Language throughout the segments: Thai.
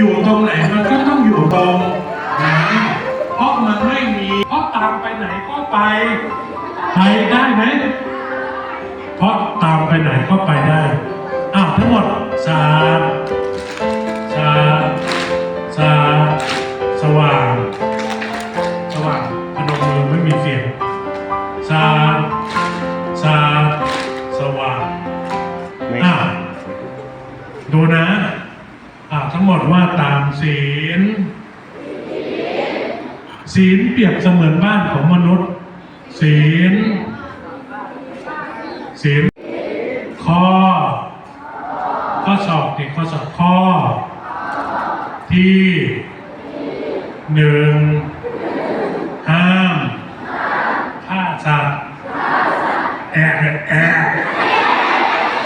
อยู่ตรงไหนมันก็ต้องอยู่ตรงนะเพราะมันไม่มีเพราะตามไปไหนก็ไป ไปได้ไหมเพราะตามไปไหนก็ไปได้อ้าวทั้งหมดสาสาสาสว่าง สว่างพนมมือไม่มีเสียงสา ทั้งหมดว่าตามศีล ศีลเปรียบเสมือนบ้านของมนุษย์ ศีล ศีลข้อข้อสอบติข้อสอบข้อ ที่หนึ่งห้ามฆ่าสัตว์แอบแอบ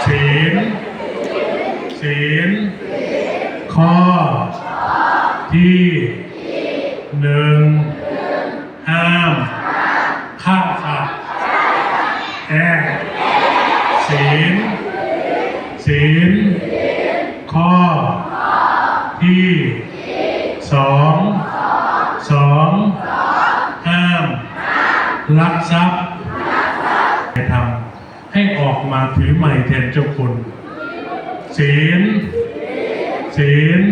ศีลศีล ข้อ ที่หนึ่งห้ามฆ่าสัตว์แอบศีลศีลข้อ ที่สองสองห้ามลักทรัพย์ไปทำให้ออกมาถือใหม่แทนเจ้าคุณศีล ศีล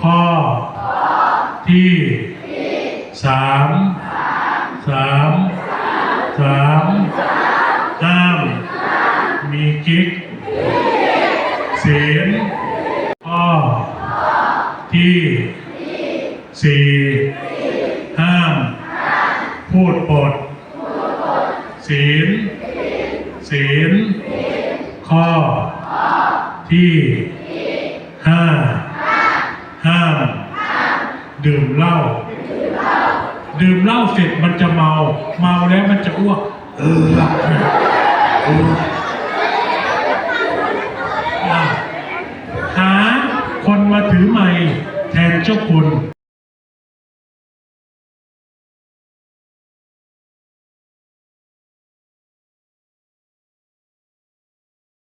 ข้อที่สามสามสามห้ามมีกิ๊กศีลข้อที่สี่ห้ามพูดปดศีลศีลข้อที่ ห้าห้ามดื่มเหล้าดื่มเหล้าเสร็จมันจะเมา เมาแล้วมันจะอ้วกเออหาคนมาถือไม้แทนเจ้าคุณ